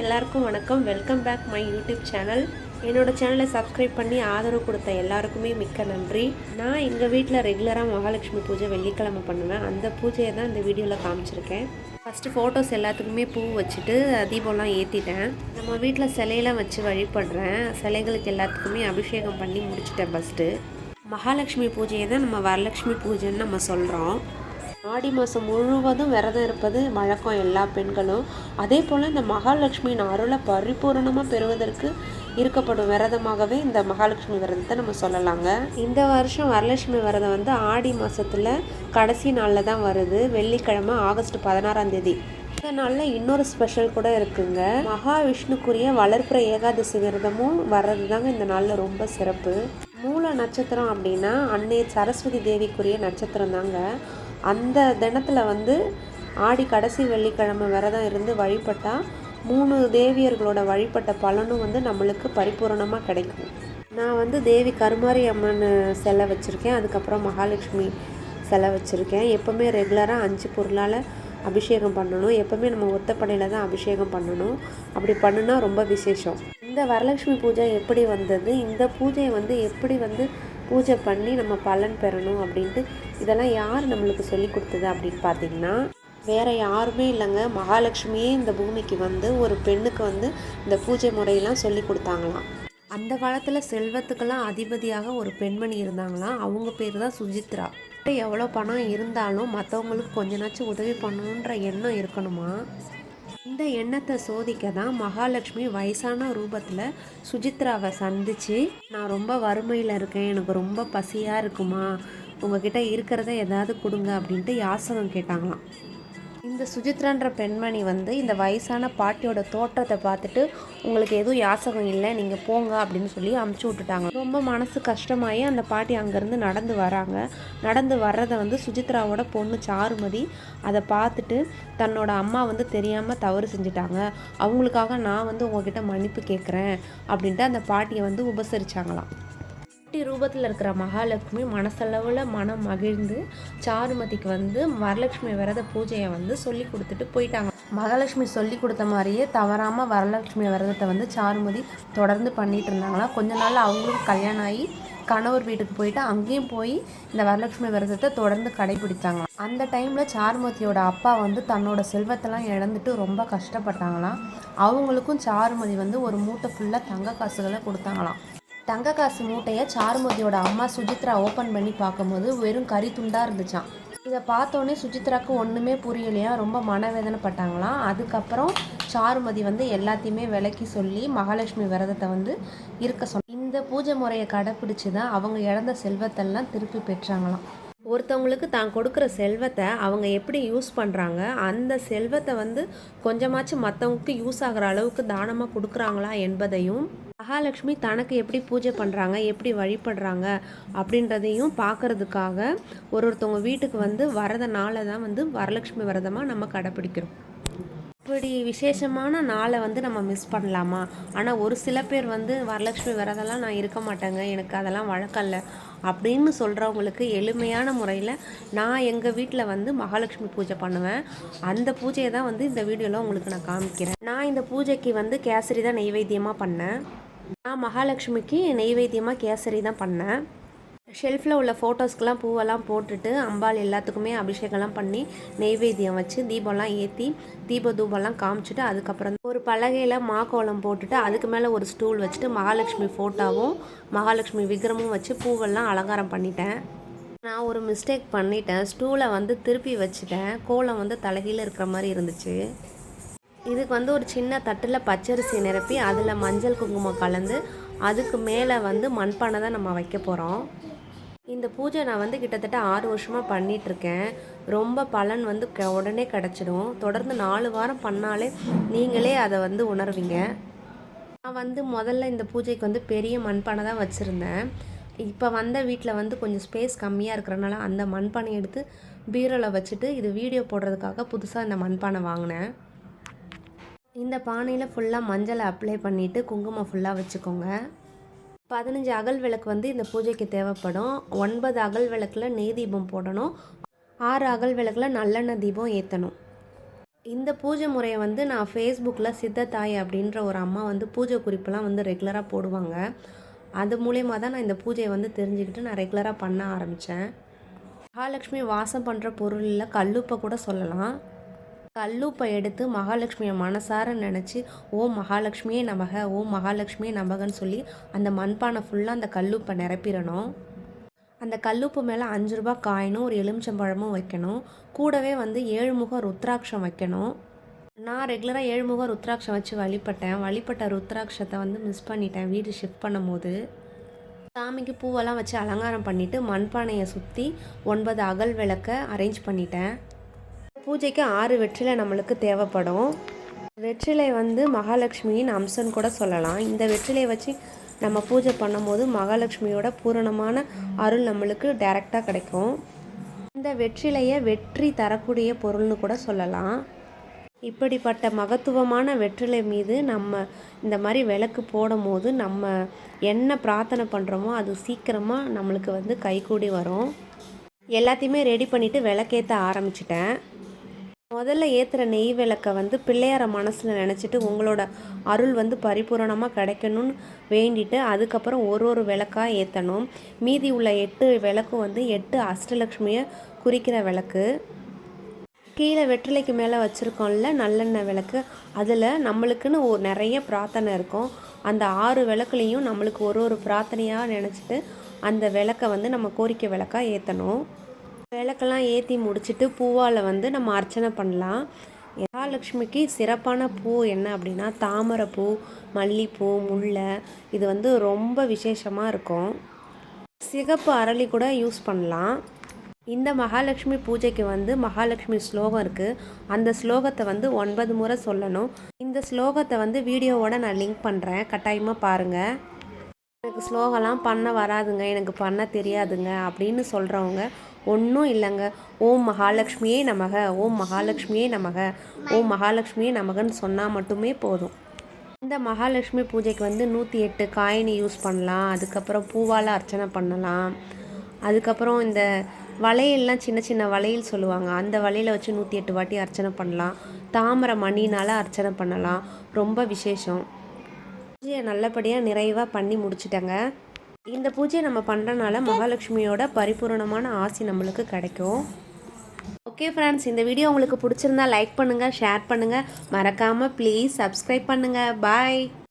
எல்லாருக்கும் வணக்கம். Welcome back my YouTube channel என்னோட சேனலை சப்ஸ்கிரைப் பண்ணி ஆதரவு கொடுத்த எல்லாருக்குமே மிக்க நன்றி. நான் எங்கள் வீட்டில் ரெகுலராக மகாலட்சுமி பூஜை வெள்ளிக்கிழமை பண்ணுவேன். அந்த பூஜையை தான் இந்த வீடியோவில் காமிச்சிருக்கேன். ஃபஸ்ட்டு ஃபோட்டோஸ் எல்லாத்துக்குமே பூ வச்சுட்டு தீபம்லாம் ஏற்றிட்டேன் நம்ம வீட்டில் சிலையெல்லாம் வச்சு வழிபடுறேன். சிலைகளுக்கு எல்லாத்துக்குமே அபிஷேகம் பண்ணி முடிச்சிட்டேன் ஃபஸ்ட்டு மகாலட்சுமி பூஜையை தான் நம்ம வரலட்சுமி பூஜைன்னு நம்ம சொல்கிறோம் ஆடி மாதம் முழுவதும் விரதம் இருப்பது வழக்கம் எல்லா பெண்களும். அதே போல் இந்த மகாலட்சுமியின் அருளை பரிபூரணமாக பெறுவதற்கு இருக்கப்படும் விரதமாகவே இந்த மகாலட்சுமி விரதத்தை நம்ம சொல்லலாங்க. இந்த வருஷம் வரலட்சுமி விரதம் வந்து ஆடி மாதத்தில் கடைசி நாளில் தான் வருது. வெள்ளிக்கிழமை ஆகஸ்ட் பதினாறாம் தேதி. இந்த நாளில் இன்னொரு ஸ்பெஷல் கூட இருக்குங்க. மகாவிஷ்ணுக்குரிய வளர்ப்புற ஏகாதசி விரதமும் வர்றது தாங்க இந்த நாளில் ரொம்ப சிறப்பு. மூல நட்சத்திரம் அப்படின்னா அன்னை சரஸ்வதி தேவிக்குரிய நட்சத்திரம் தாங்க அந்த தினத்தில் வந்து ஆடி கடைசி வெள்ளிக்கிழமை விரதம் இருந்து வழிபட்டால் மூணு தேவியர்களோட வழிபட்ட பலனும் வந்து நம்மளுக்கு பரிபூரணமாக கிடைக்கும். நான் வந்து தேவி கருமாரி அம்மன் சிலை வச்சுருக்கேன். அதுக்கப்புறம் மகாலட்சுமி சிலை வச்சுருக்கேன். எப்போவுமே ரெகுலராக அஞ்சு பொருளால் அபிஷேகம் பண்ணணும். எப்போவுமே நம்ம ஒத்தப்படையில் தான் அபிஷேகம் பண்ணணும். அப்படி பண்ணுனா ரொம்ப விசேஷம். இந்த வரலட்சுமி பூஜை எப்படி வந்தது? இந்த பூஜையை வந்து எப்படி வந்து பூஜை பண்ணி நம்ம பலன் பெறணும் அப்படின்ட்டு இதெல்லாம் யார் நம்மளுக்கு சொல்லி கொடுத்தது அப்படின்னு பார்த்தீங்கன்னா வேறு யாருமே இல்லைங்க. மகாலட்சுமியே இந்த பூமிக்கு வந்து ஒரு பெண்ணுக்கு வந்து இந்த பூஜை முறையெல்லாம் சொல்லி கொடுத்தாங்களாம். அந்த காலத்தில் செல்வத்துக்கெல்லாம் அதிபதியாக ஒரு பெண்மணி இருந்தாங்களாம். அவங்க பேர் தான் சுஜித்ரா. எவ்வளோ பணம் இருந்தாலும் மற்றவங்களுக்கு கொஞ்ச நாச்சும் உதவி பண்ணணுன்ற எண்ணம் இருக்கணுமா? இந்த எண்ணத்தை சோதிக்க தான் மகாலட்சுமி வயசான ரூபத்தில் சுஜித்ராவை சந்திச்சு நான் ரொம்ப வறுமையில் இருக்கேன் எனக்கு ரொம்ப பசியாக இருக்குமா? உங்ககிட்ட இருக்கிறத ஏதாவது கொடுங்க அப்படின்ட்டு யாசகம் கேட்டாங்களாம். இந்த சுஜித்ரான்ற பெண்மணி வந்து இந்த வயசான பாட்டியோட தோற்றத்தை பார்த்துட்டு உங்களுக்கு எதுவும் யாசகம் இல்லை நீங்கள் போங்க அப்படின்னு சொல்லி அமுச்சு விட்டுட்டாங்க. ரொம்ப மனசு கஷ்டமாயி அந்த பாட்டி அங்கேருந்து நடந்து வராங்க. நடந்து வர்றதை வந்து சுஜித்ராவோட பொண்ணு சாருமதி அதை பார்த்துட்டு தன்னோட அம்மா வந்து தெரியாமல் தவறு செஞ்சுட்டாங்க. அவங்களுக்காக நான் வந்து உங்ககிட்ட மன்னிப்பு கேட்குறேன் அப்படின்ட்டு அந்த பாட்டியை வந்து உபசரிச்சாங்களாம். பாட்டி ரூபத்தில் இருக்கிற மகாலட்சுமி மனசளவில் மனம் மகிழ்ந்து சாருமதிக்கு வந்து வரலட்சுமி விரத பூஜையை வந்து சொல்லி கொடுத்துட்டு போயிட்டாங்க. மகாலட்சுமி சொல்லி கொடுத்த மாதிரியே தவறாமல் வரலட்சுமி விரதத்தை வந்து சாருமதி தொடர்ந்து பண்ணிட்டு இருந்தாங்களாம் கொஞ்ச நாள் அவங்களும் கல்யாணம் ஆகி கணவர் வீட்டுக்கு போயிட்டு அங்கேயும் போய் இந்த வரலட்சுமி விரதத்தை தொடர்ந்து கடைபிடித்தாங்க அந்த டைமில் சாருமதியோட அப்பா வந்து தன்னோட செல்வத்தெல்லாம் இழந்துட்டு ரொம்ப கஷ்டப்பட்டாங்களாம். அவங்களுக்கும் சாருமதி வந்து ஒரு மூட்டை ஃபுல்லாக தங்க காசுகளை கொடுத்தாங்களாம். தங்க காசு மூட்டையை சாருமதியோட அம்மா சுஜித்ரா ஓப்பன் பண்ணி பார்க்கும்போது வெறும் கறி துண்டாக இருந்துச்சான் இதை பார்த்தோன்னே சுஜித்ராக்கு ஒன்றுமே புரியலையா? ரொம்ப மனவேதனைப்பட்டாங்களாம். அதுக்கப்புறம் சாருமதி வந்து எல்லாத்தையுமே விலக்கி சொல்லி மகாலட்சுமி விரதத்தை வந்து இருக்க சொன்ன இந்த பூஜை முறையை கடைப்பிடிச்சு தான் அவங்க இழந்த செல்வத்தெல்லாம் திருப்பி பெற்றாங்களாம். ஒருத்தவங்களுக்கு தான் கொடுக்குற செல்வத்தை அவங்க எப்படி யூஸ் பண்ணுறாங்க அந்த செல்வத்தை வந்து கொஞ்சமாச்சும் மற்றவங்களுக்கு யூஸ் ஆகிற அளவுக்கு தானமாக கொடுக்குறாங்களா என்பதையும் மகாலட்சுமி தனக்கு எப்படி பூஜை பண்ணுறாங்க எப்படி வழிபடுறாங்க அப்படின்றதையும் பார்க்கறதுக்காக ஒரு ஒருத்தவங்க வீட்டுக்கு வந்து வரத நாளை தான் வந்து வரலட்சுமி விரதமாக நம்ம கடைப்பிடிக்கிறோம். இப்படி விசேஷமான நாளை வந்து நம்ம மிஸ் பண்ணலாமா? ஆனால் ஒரு சில பேர் வந்து வரலட்சுமி விரதம்லாம் நான் இருக்க மாட்டேங்க எனக்கு அதெல்லாம் வழக்கம் இல்லை அப்படின்னு சொல்கிறவங்களுக்கு எளிமையான முறையில் நான் எங்கள் வீட்டில் வந்து மகாலட்சுமி பூஜை பண்ணுவேன். அந்த பூஜையை தான் வந்து இந்த வீடியோவில் உங்களுக்கு நான் காமிக்கிறேன். நான் இந்த பூஜைக்கு வந்து கேசரி தான் நெய்வேத்தியமாக பண்ணேன். நான் மகாலட்சுமிக்கு நெய்வேத்தியமாக கேசரி தான் பண்ணேன். ஷெல்ஃபில் உள்ள ஃபோட்டோஸ்க்கெலாம் பூவெல்லாம் போட்டுட்டு அம்பாள் எல்லாத்துக்குமே அபிஷேகம்லாம் பண்ணி நெய்வேத்தியம் வச்சு தீபம்லாம் ஏற்றி தீப தூபம்லாம் காமிச்சிட்டு அதுக்கப்புறம் ஒரு பலகையில் மா கோலம் போட்டுட்டு அதுக்கு மேலே ஒரு ஸ்டூல் வச்சுட்டு மகாலட்சுமி ஃபோட்டோவும் மகாலட்சுமி விக்கிரமும் வச்சு பூவெல்லாம் அலங்காரம் பண்ணிட்டேன். நான் ஒரு மிஸ்டேக் பண்ணிட்டேன். ஸ்டூலை வந்து திருப்பி வச்சுட்டேன். கோலம் வந்து தலைகீழ இருக்கிற மாதிரி இருந்துச்சு. இதுக்கு வந்து ஒரு சின்ன தட்டில் பச்சரிசி நிரப்பி அதில் மஞ்சள் குங்குமம் கலந்து அதுக்கு மேலே வந்து மண்பானை தான் நம்ம வைக்க போகிறோம் இந்த பூஜை நான் வந்து கிட்டத்தட்ட ஆறு வருஷமாக பண்ணிகிட்ருக்கேன் ரொம்ப பலன் வந்து க உடனே கிடச்சிடும். தொடர்ந்து நாலு வாரம் பண்ணாலே நீங்களே அதை வந்து உணர்வீங்க. நான் வந்து முதல்ல இந்த பூஜைக்கு வந்து பெரிய மண்பானை தான் வச்சுருந்தேன். இப்போ வந்த வீட்டில் வந்து கொஞ்சம் ஸ்பேஸ் கம்மியாக இருக்கிறனால அந்த மண்பானை எடுத்து பீரோவில் வச்சுட்டு இது வீடியோ போடுறதுக்காக புதுசாக இந்த மண்பானை வாங்கினேன். இந்த பானையில் ஃபுல்லாக மஞ்சளை அப்ளை பண்ணிவிட்டு குங்குமம் ஃபுல்லாக வச்சுக்கோங்க. பதினஞ்சு அகல் விளக்கு வந்து இந்த பூஜைக்கு தேவைப்படும். ஒன்பது அகல் விளக்கில் நெய் தீபம் போடணும். ஆறு அகல் விளக்கில் நல்லெண்ணெய் தீபம் ஏற்றணும் இந்த பூஜை முறையை வந்து நான் ஃபேஸ்புக்கில் சித்தத்தாய் அப்படின்ற ஒரு அம்மா வந்து பூஜை குறிப்பெல்லாம் வந்து ரெகுலராக போடுவாங்க. அது மூலயமா தான் நான் இந்த பூஜையை வந்து தெரிஞ்சுக்கிட்டு நான் ரெகுலராக பண்ண ஆரம்பித்தேன் மகாலட்சுமி வாசம் பண்ணுற பொருளில் கல்லுப்பை கூட சொல்லலாம். கல்லுப்பை எடுத்து மகாலட்சுமியை மனசார நினச்சி ஓ மகாலட்சுமியே நமக ஓ மகாலட்சுமியே நமகன்னு சொல்லி அந்த மண்பானை ஃபுல்லாக அந்த கல்லுப்பை நிரப்பிடணும். அந்த கல்லுப்பு மேலே அஞ்சு ரூபாய் காயினும் ஒரு எலுமிச்சம்பழமும் வைக்கணும். கூடவே வந்து ஏழுமுக ருத்ராட்சம் வைக்கணும். நான் ரெகுலராக ஏழுமுக ருத்ராட்சம் வச்சு வழிபட்டேன். வழிபட்ட ருத்ராட்சத்தை வந்து மிஸ் பண்ணிட்டேன் வீடு ஷிஃப்ட் பண்ணும்போது. சாமிக்கு பூவெல்லாம் வச்சு அலங்காரம் பண்ணிவிட்டு மண்பானையை சுற்றி ஒன்பது அகல் விளக்க அரேஞ்ச் பண்ணிட்டேன். பூஜைக்கு ஆறு வெற்றிலை நம்மளுக்கு தேவைப்படும். வெற்றிலை வந்து மகாலட்சுமியின் அம்சம்னு கூட சொல்லலாம். இந்த வெற்றிலையை வச்சு நம்ம பூஜை பண்ணும்போது மகாலட்சுமியோட பூரணமான அருள் நம்மளுக்கு டைரெக்டாக கிடைக்கும். இந்த வெற்றிலையை வெற்றி தரக்கூடிய பொருள்னு கூட சொல்லலாம். இப்படிப்பட்ட மகத்துவமான வெற்றிலை மீது நம்ம இந்த மாதிரி விளக்கு போடும்போது நம்ம என்ன பிரார்த்தனை பண்ணுறோமோ அது சீக்கிரமாக நம்மளுக்கு வந்து கைகூடி வரும். எல்லாத்தையுமே ரெடி பண்ணிவிட்டு விளக்கேற்ற ஆரம்பிச்சிட்டேன். முதல்ல ஏற்றுற நெய் விளக்கை வந்து பிள்ளையார மனசில் நினச்சிட்டு உங்களோட அருள் வந்து பரிபூரணமாக கிடைக்கணும்னு வேண்டிட்டு அதுக்கப்புறம் ஒரு ஒரு விளக்காக ஏற்றணும் மீதி உள்ள எட்டு விளக்கும் வந்து எட்டு அஷ்டலக்ஷ்மியை குறிக்கிற விளக்கு. கீழே வெற்றிலைக்கு மேலே வச்சுருக்கோம்ல நல்லெண்ணெய் விளக்கு. அதில் நம்மளுக்குன்னு ஒரு நிறைய பிரார்த்தனை இருக்கும். அந்த ஆறு விளக்குலேயும் நம்மளுக்கு ஒரு ஒரு பிரார்த்தனையாக நினச்சிட்டு அந்த விளக்கை வந்து நம்ம கோரிக்கை விளக்காக ஏற்றணும் விளக்கெல்லாம் ஏற்றி முடிச்சுட்டு பூவால் வந்து நம்ம அர்ச்சனை பண்ணலாம். மகாலட்சுமிக்கு சிறப்பான பூ என்ன அப்படின்னா தாமரைப்பூ மல்லிப்பூ முல்லை. இது வந்து ரொம்ப விசேஷமாக இருக்கும். சிகப்பு அரளி கூட யூஸ் பண்ணலாம். இந்த மகாலட்சுமி பூஜைக்கு வந்து மகாலட்சுமி ஸ்லோகம் இருக்குது அந்த ஸ்லோகத்தை வந்து ஒன்பது முறை சொல்லணும். இந்த ஸ்லோகத்தை வந்து வீடியோவோட நான் லிங்க் பண்ணுறேன் கட்டாயமாக பாருங்கள் எனக்கு ஸ்லோகம்லாம் பண்ண வராதுங்க. எனக்கு பண்ண தெரியாதுங்க அப்படின்னு சொல்கிறவங்க ஒன்றும் இல்லைங்க. ஓம் மகாலட்சுமியே நமக ஓம் மகாலட்சுமியே நமக ஓம் மகாலட்சுமியே நமகன்னு சொன்னால் மட்டுமே போதும். இந்த மகாலட்சுமி பூஜைக்கு வந்து நூற்றி எட்டு காயினி யூஸ் பண்ணலாம். அதுக்கப்புறம் பூவால் அர்ச்சனை பண்ணலாம். அதுக்கப்புறம் இந்த வளையல்லாம் சின்ன சின்ன வளையல் சொல்லுவாங்க. அந்த வளையலை வச்சு நூற்றி எட்டு வாட்டி அர்ச்சனை பண்ணலாம். தாமரை மணினால் அர்ச்சனை பண்ணலாம். ரொம்ப விசேஷம். பூஜையை நல்லபடியாக நிறைவாக பண்ணி முடிச்சிட்டேங்க. இந்த பூஜையை நம்ம பண்ணுறனால மகாலட்சுமியோட பரிபூரணமான ஆசி நம்மளுக்கு கிடைக்கும். ஓகே ஃப்ரெண்ட்ஸ் இந்த வீடியோ உங்களுக்கு பிடிச்சிருந்தா லைக் பண்ணுங்கள் ஷேர் பண்ணுங்கள் மறக்காமல் ப்ளீஸ் சப்ஸ்கிரைப் பண்ணுங்கள் பாய்